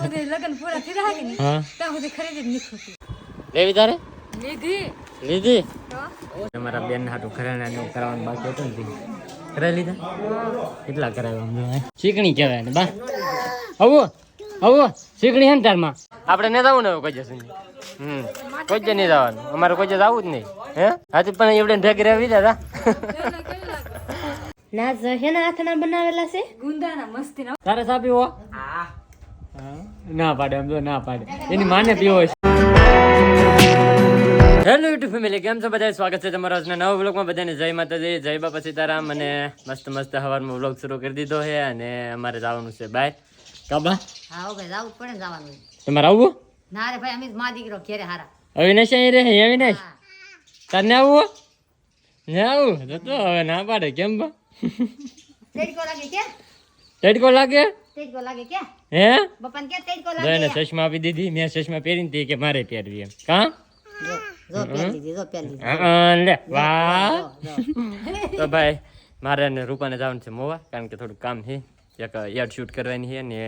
સુધી પૂરા થઈ રહ્યા કે નહીં? ત્યાં સુધી ખરીદી જ લેવી તારે? લીધી. લીધી? તો બેન હાટું ઘરેણા ને એવું બાકી હતું ને કરાવી લીધા? કેટલા કરાવ્યા આમ જો કહેવાય ને બા. આવો આવો. ચીકણી હે ને તારમાં. આપણે ને જવું ને કોઈ જશું હમ. કોઈ જ નહીં જવાનું. અમારે કોઈ જ જવું જ નહીં. હે? હાથી પણ એવડે ભેગી રહેવી દાદા ના હેના હાથના બનાવેલા છે? ગુંદાના મસ્તીના. તારે સાપી હા. ના પાડે એમ તો ના પાડે. એની માને પીવો છે. હેલો યુટ્યુબ ફેમિલી કેમ છો બધા સ્વાગત છે તમારા આજના નવા વ્લોગમાં બધાને જય માતાજી જય બાપા સીતારામ અને મસ્ત મસ્ત હવારમાં વ્લોગ શરૂ કરી દીધો છે અને અમારે જવાનું છે બાય કાબા? હા ભાઈ જવું પડે જવાનું. તમારે આવવું? ના રે ભાઈ અમે જ માં દીકરો ઘેરે હારા. અવિનાશ અહીં રહે અવિનાશ? તને આવવું? ને આવું? તો તો હવે ના પાડે કેમ બા? તેડકો લાગે કે તડકો લાગે? તેડકો લાગે કે હે? બપન કે તઈ કો લાગે? ને ચશ્મા આપી દીધી. મેં ચશ્મા પહેરીને તી કે મારે પહેરવી એમ. કા? જો જો પહેરી દીધી જો પહેરી દીધી હા, લે. વાહ. તો ભાઈ મારે અને રૂપાને જવાનું છે મોવા કારણ કે થોડું કામ છે. એક યાદ શૂટ કરવાની છે ને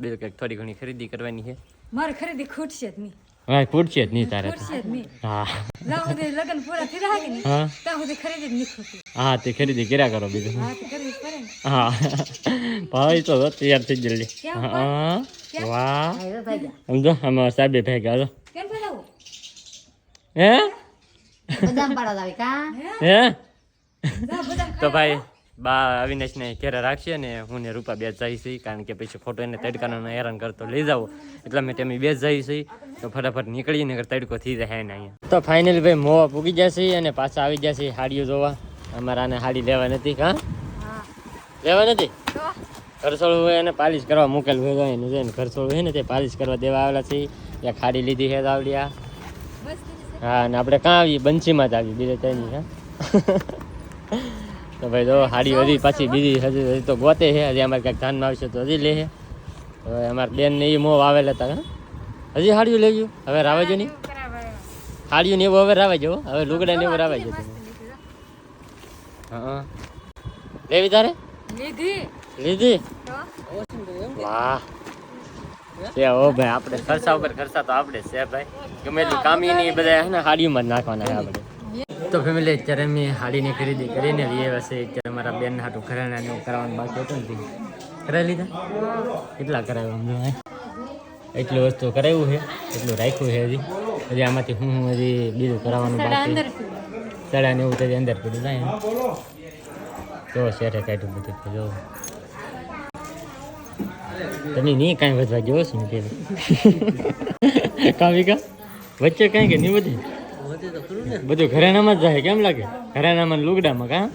બીજું કંઈક થોડી ઘણી ખરીદી કરવાની છે. મારે ખરીદી ખૂટશે જ નહીં. હા ખૂટશે જ નહીં તારે હા. લગ્ન પૂરા રહ્યા કે નહીં હા. ત્યાં સુધી ખરીદી જ ખૂટી હા તે ખરીદી કર્યા કરો બીજું. હા તો કરવી જ પડે ને. હા. ભાઈ તો તૈયાર થઈ જલ્દી. હા વાહ. હા, એ તો થઈ ગયા. સમજો આમાં સાહેબે ભેગા હતો હે? બદામ પાડો આવે કા? હે? તો ભાઈ બા અવિનાશને ઘેરે રાખશે ને હું ને રૂપા બે જઈ જઈશ કારણ કે પછી ખોટો એને તડકાનો હેરાન કરતો લઈ જાવ એટલા મેં તમે બે જઈ જઈશ તો ફટાફટ નીકળીએ ને તડકો થઈ જાય ને અહીંયા. તો ફાઇનલી ભાઈ મોવા પૂગી જશે અને પાછા આવી જશે હાડીઓ જોવા. અમારા આને હાડી લેવા નથી કાં હા. લેવા નથી? ઘરસોળું હોય એને પાલિશ કરવા મૂકેલું હોય એનું છે ને ઘરસોળું હોય ને તે પાલિશ કરવા દેવા આવેલા છે. ત્યાં ખાડી લીધી છે આવડિયા. હા અને આપણે કાં આવીએ બંસીમાં જ આવીએ બીજે ત્યાંની હા. તો ભાઈ જો હાડી હજી પાછી બીજી હજી હજી તો ગોતે છે. હજી અમારે ક્યાંક ધ્યાનમાં આવશે તો હજી લે છે. હવે અમારા બેન ને એ મોં આવેલા હતા હજી હાડીઓ લઈ ગયું હવે રાવાજો નહીં? હાડીઓ ને એવું હવે રાવજો હવે લુગડા ને એવું રાવા જો મસ્ત હા લેવી તારે? લીધી. લીધી? તો? વાહ. છે ઓ ભાઈ આપણે ખર્ચા ઉપર ખર્ચા તો આપણે છે ભાઈ. ગમે એટલું કામી નહીં બધા હે ને હાડીમાં જ નાખવાના છે આપણે. તો ફેમિલી અત્યારે મેં હાડીની ખરીદી કરીને લઈએ હશે અત્યારે મારા બેન હાટું ઘરેણા ને કરાવવાનું બાકી હતું ને. કરાવી લીધા? કેટલા કરાવ્યું અમને એટલું વસ્તુ કરાવ્યું છે એટલું રાખ્યું છે હજી. હજી આમાંથી હું હું હજી બીજું કરાવવાનું બાકી. ચડા સડા ને એવું તો અંદર પડી જાય જો શેઠે કાઢ્યું બધું જો. તમે નહીં કાંઈ વધવા જેવો છો ને કાવી કા વચ્ચે કાંઈ કે નહીં બધી બધું ઘરેણામાં જ જાય કેમ લાગે? ઘરેણામાં લુગડા લુગડામાં કા?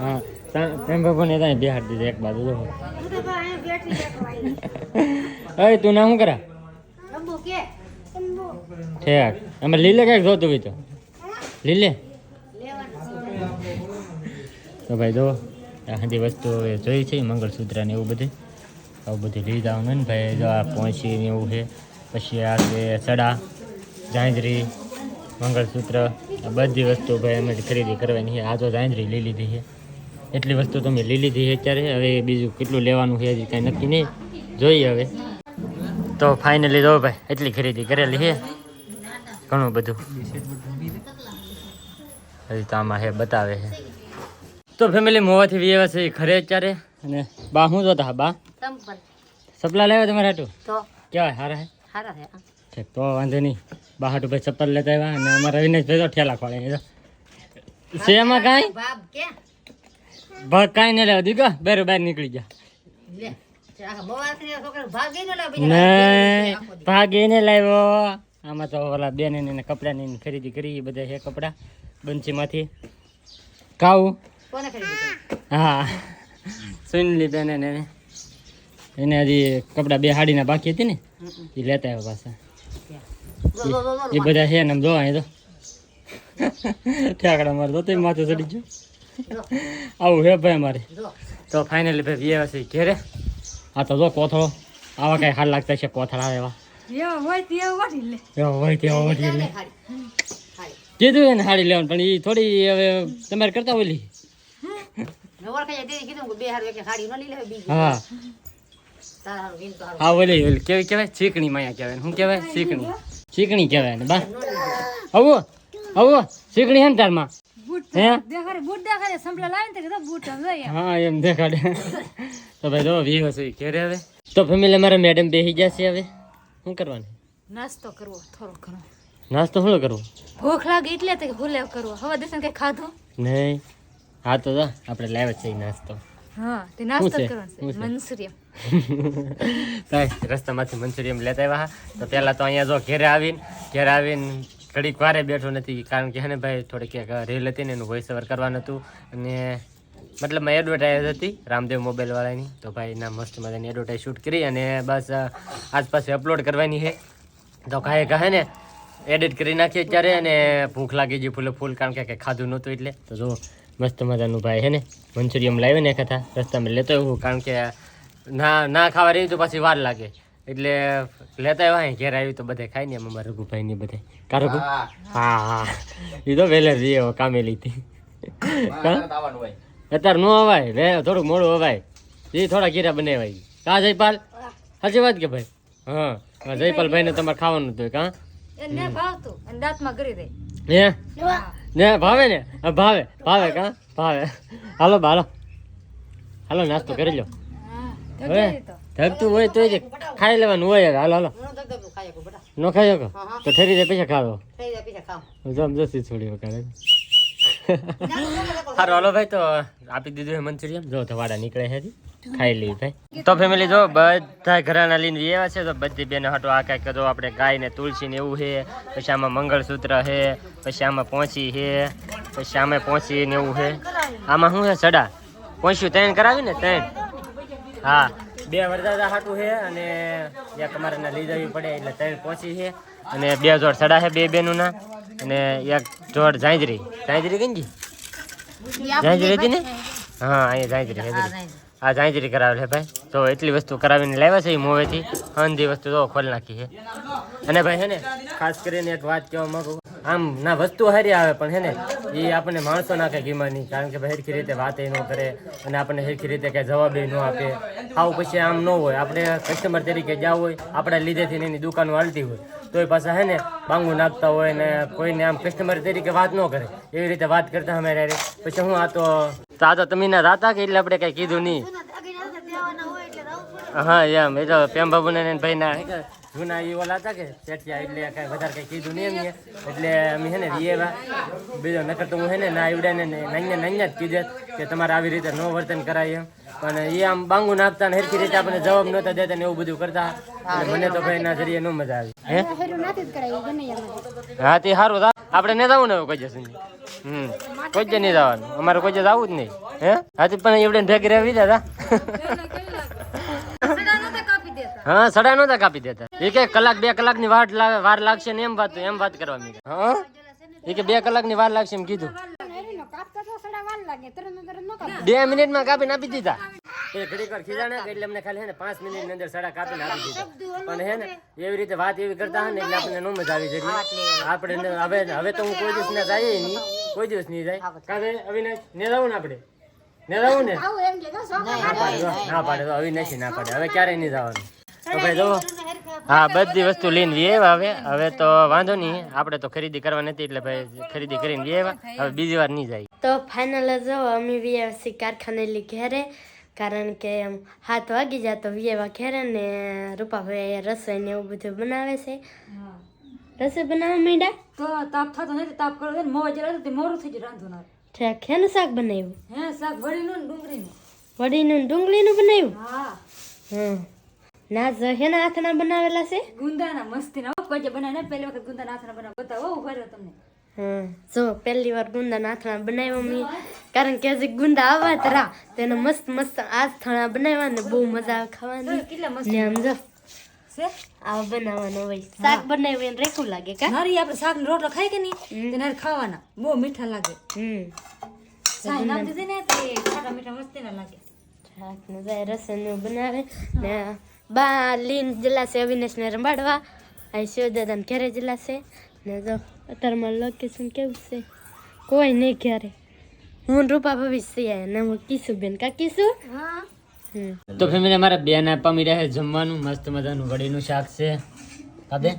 હા તેમ ભગવાને ત્યાં બિહાર દીધું એક બાજુ જો. અય તું ના શું કરા? ઠેક. અમે લીલે કાંઈક જોતું હોય તો. લીલે? તો ભાઈ જો આ બધી વસ્તુ હવે જોઈ છે મંગળસૂત્ર ને એવું બધું. આવું બધું લઈ જવાનું ને ભાઈ જો આ પહોંચી ને એવું છે. પછી આ છે સડા જાંજરી. મંગળસૂત્ર આ બધી વસ્તુ ભાઈ અમે ખરીદી કરવાની છે. આ તો જાંજરી લઈ લીધી છે. એટલી વસ્તુ તો મેં લઈ લીધી છે અત્યારે. હવે બીજું કેટલું લેવાનું છે હજી કાંઈ નક્કી નહીં. જોઈએ હવે. તો ફાઇનલી જો ભાઈ એટલી ખરીદી કરેલી છે. ઘણું બધું. હજી તો આમાં હે બતાવે છે. તો ફેમિલી મોવાથી વ્યવહાર છે ઘરે અત્યારે. અને બા શું જોતા હા બા? સંપલ. લાવ્યા તમારે હાટું? કેવાય હારા હે? હારા છે ઠીક તો વાંધો નહીં. બા ભાઈ ચપ્પલ લેતા આવ્યા અને અમારા વિનેશભાઈ તો ઠેલા ખોળે છે. એમાં કાંઈ? ભાગ કાંઈ નહીં લેવા દીધો બેરો બહાર નીકળી ગયા. ભાગ ને એને લાવ્યો. આમાં તો ઓલા બેન એને કપડાની ખરીદી કરી બધા છે કપડાં બંસીમાંથી. કાવું હા. સુનલી બેન એને હજી કપડાં બે હાડીના બાકી હતી ને એ લેતા આવ્યા પાછા. એ બધા છે ને આમ જોવા તો. ઠેકડા મારે તો માથે ચડી જ આવું હે ભાઈ મારે તો ફાઇનલી ભાઈ વ્યવહાર છે ઘેરે. આ તો જો કોથળો. આવા કઈ હાલ લાગતા છે કોથળા એવા. કીધું એને હાડી લેવાનું પણ એ થોડી હવે તમારે કરતા ઓલી. હા તારા હારું વીન તો હારું. હા ઓલી ઓલી કેવી કહેવાય ચીકણી માયા કહેવાય શું કહેવાય ચીકણી ચીકણી. કહેવાય ને બા. આવો આવો ચીકણી હે ને તારમાં? હે? એમ દેખાડે. તો ભાઈ જો વીવો છે ઘેરે હવે. તો ફેમિલી મારા મેડમ બેસી જશે હવે. શું કરવાનું? નાસ્તો કરવો થોડો ઘણો. નાસ્તો શું કરવો? ભૂખ લાગે એટલે તો ભૂલે કરવો. હવે દેશન કઈ ખાધું? નહીં. હા તો આપણે લાવ્યા છે નાસ્તો. હા તે નાસ્તો કરવાનો છે. છે? કાંઈ રસ્તામાંથી મંચુરિયમ લેતા આવ્યા હા. તો પહેલાં તો અહીંયા જો ઘેરે આવીને ઘેરે આવીને ઘડીક વારે બેઠો નથી, કારણ કે હેને ભાઈ થોડીક ક્યાંક રીલ હતી ને એનું વોઇસ ઓવર કરવાનું હતું. અને મતલબ એડવર્ટાઇઝ હતી રામદેવ મોબાઈલવાળાની તો ભાઈ ના મસ્ત મજાની એડવર્ટાઇઝ શૂટ કરી અને બસ આસપાસ અપલોડ કરવાની છે. તો કાંઈ કહે ને એડિટ કરી નાખીએ ત્યારે અને ભૂખ લાગી ગઈ ફૂલે ફૂલ, કારણ કે કંઈ ખાધું નહોતું એટલે. તો જો મસ્ત મજાનું ભાઈ હે ને મંચુરિયમ લાવ્યો ને એક હતા રસ્તામાં લેતો એવું કારણ કે ના ના ખાવા રહી તો પછી વાર લાગે. એટલે લેતા આવ્યા અહીં ઘેર આવ્યું તો બધે ખાઈ ને અમારા રઘુભાઈ ને બધે. કારો હા. હા એ તો વહેલે જઈએ કામે લીધી અત્યારે નો અવાય રે થોડુંક મોડું અવાય. એ થોડા કીરા બનાવાય. કા જયપાલ? સાચી વાત કે ભાઈ? હા. જયપાલ ભાઈ ને તમારે ખાવાનું હતું કા? ભાવે ને? ભાવે. ભાવે કા? ભાવે. હાલો બા, હાલો. હાલો નાસ્તો કરી લો ધગતું હોય તો જ ખાઈ લેવાનું હોય હવે. હાલો હાલો. ન ખાઈ શકો. તો ઠેરી જાય પૈસા ખાવો જમજસ્તી જાય જમ જસી છોડી વકારે સારું હાલો ભાઈ તો આપી દીધું મંચુરિયમ જો તો વાડા નીકળે છે ખાઈ લઈએ ભાઈ. તો ફેમિલી જો બધા ઘરાના લઈને એવા છે તો બધી બેનો હટો આ કાંઈક જો આપણે ગાય ને તુલસી ને એવું છે પછી આમાં મંગળસૂત્ર છે પછી આમાં પહોંચી છે પછી આમે પહોંચી ને એવું છે. આમાં શું છે? સડા. પહોંચ્યું ત્રણ કરાવી ને ત્રણ. હા બે વરદાદા હાટું છે અને એક અમારે લઈ જવી પડે એટલે ત્રણ પહોંચી છે. અને બે જોડ સડા છે બે બેનું ના અને એક જોડ ઝાંઝરી. ઝાંઝરી કઈ જી ઝાંઝરી હતી ને? હા અહીંયા ઝાંઝરી ઝાંઝરી. આ ઝાંઝરી કરાવેલ છે ભાઈ. તો એટલી વસ્તુ કરાવીને લાવ્યા છે એ મોવેથી. હંધી વસ્તુ તો ખોલી નાખી છે. અને ભાઈ છે ને ખાસ કરીને એક વાત કહેવા માંગુ આમ ના વસ્તુ હારી આવે પણ હે ને એ આપણને માણસો ના ગીમાની ગીમા કારણ કે ભાઈ હરખી રીતે વાત ન કરે અને આપણને હરખી રીતે કાંઈ જવાબ ન આપે. આવું પછી આમ ન હોય. આપણે કસ્ટમર તરીકે જ્યાં હોય આપણા લીધેથી એની દુકાનો હાલતી હોય. તો એ પાછા હે ને બાંગુ નાખતા હોય ને કોઈને આમ કસ્ટમર તરીકે વાત ન કરે. એવી રીતે વાત કરતા અમે રે પછી હું આ તો આ તો તમે ના રાતા કે એટલે આપણે કઈ કીધું નહીં. હા એમ. એ તો પ્રેમ બાબુ ને ભાઈ ના જૂના એ ઓલા હતા કે ચેટિયા એટલે કઈ વધારે કઈ કીધું નહીં એમને એટલે અમે હે ને રીએવા બીજો નકર તો હું હે ને ના આવડે ને નાઈને નanya જ કીધે કે તમારે આવી રીતે નો વર્તન કરાય એમ. પણ એ આમ બાંગુ નાખતા ને હરખી રીતે આપણને જવાબ નહોતા દેતા ને એવું બધું કરતા. મને તો ભાઈ ના જરીએ નો મજા આવી. હે? હા તે સારું આપણે નહીં જવું ને એવું કોઈ જશે હમ. કોઈ જ નહીં જવાનું. અમારે કોઈ જ આવું જ નહીં. હે? હાથી પણ એવડે ભેગી રહેવી દાદા સડા નહોતા કાપી દેતા હા સડા નતા કાપી દેતા. એ કે કલાક બે કલાકની વાર વાર લાગશે ને એમ વાત એમ વાત કરવા મી હા? એ કે બે કલાકની વાર લાગશે એમ કીધું. બે મિનિટમાં કાપીને આપી દીધા. એ ઘડીક વાર ખીજાણા એટલે અમને ખાલી હે ને પાંચ મિનિટની અંદર સડા કાપીને આપી દીધા. પણ હે ને એવી રીતે વાત એવી કરતા હે ને એટલે આપણને નો મજા આવી જતી. આપણે હવે હવે તો હું કોઈ દિવસ ના જાય નહીં. કોઈ દિવસ નહીં જાય. કાલે અવિનાશ ને જવું ને? આપણે ને જવું ને ના પાડે જો, ના પાડે તો અવિનાશ ના પાડે. હવે ક્યારેય નહીં જવાનું. ભાઈ જો હા બધી વસ્તુ લઈને વી આવ્યા હવે. હવે તો વાંધો નહીં આપણે તો ખરીદી કરવા નથી એટલે ભાઈ ખરીદી કરીને વી હવે બીજી વાર નહીં જાય. તો ફાઇનલ જો અમે વીએફસી કારખાને લી ઘેરે. કારણ કે એમ હાથ વાગી જાય તો વીએવા ઘેરે ને રૂપાભાઈ રસોઈ ને એવું બધું બનાવે છે. રસોઈ બનાવવા માંડ્યા? તો તાપ થતો નથી તાપ કરો ને મોવા જરા તે મોડું થઈ જાય રાંધું ના ઠેક શેનું શાક બનાવ્યું? હે શાક વડીનું ડુંગળીનું. વડીનું ને ડુંગળીનું બનાવ્યું? હા. હમ. ના જ હેના હાથના બનાવેલા છે? ગુંદાના મસ્તીના. ના કોઈ બનાવે પહેલી વખત ગુંદાના હાથના બનાવ. બતાવો ઊભા રહ્યો તમને. હમ જો પહેલી વાર ગુંદા નાથણા બનાવ્યા મેં કારણ કે હજી ગુંદા આવવા તરા તેને મસ્ત મસ્ત આજ થણા બનાવ્યા ને બહુ મજા આવે ખાવાની. કેટલા મસ્ત આમ જો. આવા બનાવવાનો હોય. શાક બનાવ્યું એને રેખું લાગે કા? નારી આપણે શાક ને રોટલો ખાય કે નહીં? તે નારી ખાવાના. બહુ મીઠા લાગે. હમ. સાઈ નામ દીધી ને તે ખાટા મીઠા મસ્તી ના લાગે. શાક ને જાય રસોઈનું બનાવે ને બા લીન જલાશે અવિનાશ ને રંબાડવા અહીં શિવદાદા ને ઘરે જલાશે. ને જો અત્યારમાં લોકેશન કેવું છે? કોઈ નહીં ઘેરે. હું રૂપા ભવિષ્ય ને હું કીશું બેન. કા કીશું? તો ફેમિલી અમારા બેન આપવા મળ્યા છે જમવાનું. મસ્ત મજાનું વડીનું શાક છે. કાબે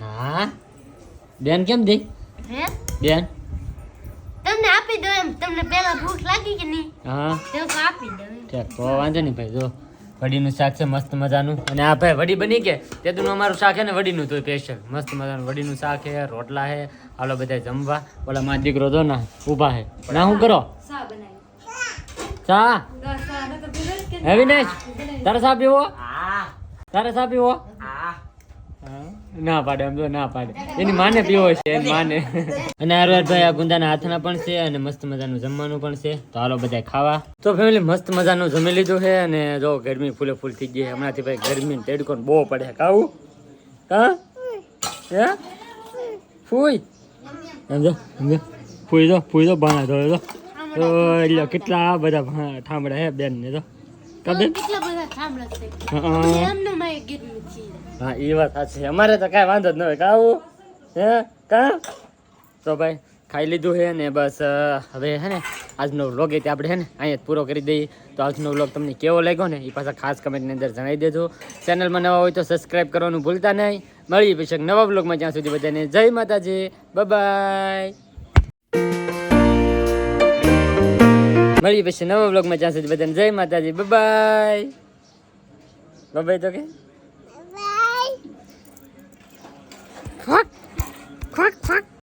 હા. બેન કેમ દે? હે? બેન? તમને આપી દો એમ. તમને પહેલા ભૂખ લાગી કે નહીં? હા. તો આપી દો ઠીક તો વાંધો નહીં ભાઈ જો. વડીનું શાક છે મસ્ત મજાનું. અને આ ભાઈ વડી બની કે તેનું અમારું શાક છે ને વડીનું તો સ્પેશિયલ મસ્ત મજાનું વડીનું શાક છે રોટલા છે હાલો બધા જમવા. ઓલા માં દીકરો જો ના ઊભા છે. ના શું કરો? ચા તો હે વિનેશ તારે ચા પીવો? તારે સા પીવો? હા. ના પાડે એમ તો ના પાડે. એની માને પીવો છે એની માને. અને આરવાર ભાઈ આ ગુંદાના હાથના પણ છે અને મસ્ત મજાનું જમવાનું પણ છે. તો હાલો બધા ખાવા. તો ફેમિલી મસ્ત મજાનું જમી લીધું છે અને જો ગરમી ફૂલે ફૂલ થઈ ગઈ છે. હમણાંથી ભાઈ ગરમી ને તેડકો બહુ પડે. ખાવું? હા? હે? ફૂઈ? સમજો સમજો ફૂઈ દો ફૂઈ દો ભાણા ધોયો દો તો એટલે કેટલા બધા ઠામડા હે બેન ને તો. કા કેટલા બધા થાંભલા છે? હા. માય એ વાત સાચી અમારે તો કાંઈ વાંધો જ ન હોય. કાવું હે? કા? તો ભાઈ ખાઈ લીધું છે ને બસ હવે હે ને આજનો વ્લોગ એ આપણે હે ને અહીંયા પૂરો કરી દઈએ. તો આજનો વ્લોગ તમને કેવો લાગ્યો ને એ પાછા ખાસ કમેન્ટની અંદર જણાવી દેજો. ચેનલમાં નવા હોય તો સબસ્ક્રાઈબ કરવાનું ભૂલતા નહીં. મળીએ પછી નવા વ્લોગમાં જ્યાં સુધી બધાને. જય માતાજી. બાય મળીએ પછી નવા બ્લોગમાં જ્યાં સુધી બધાને જય માતાજી. બાય બાય તો કે? Quack. Quack, quack.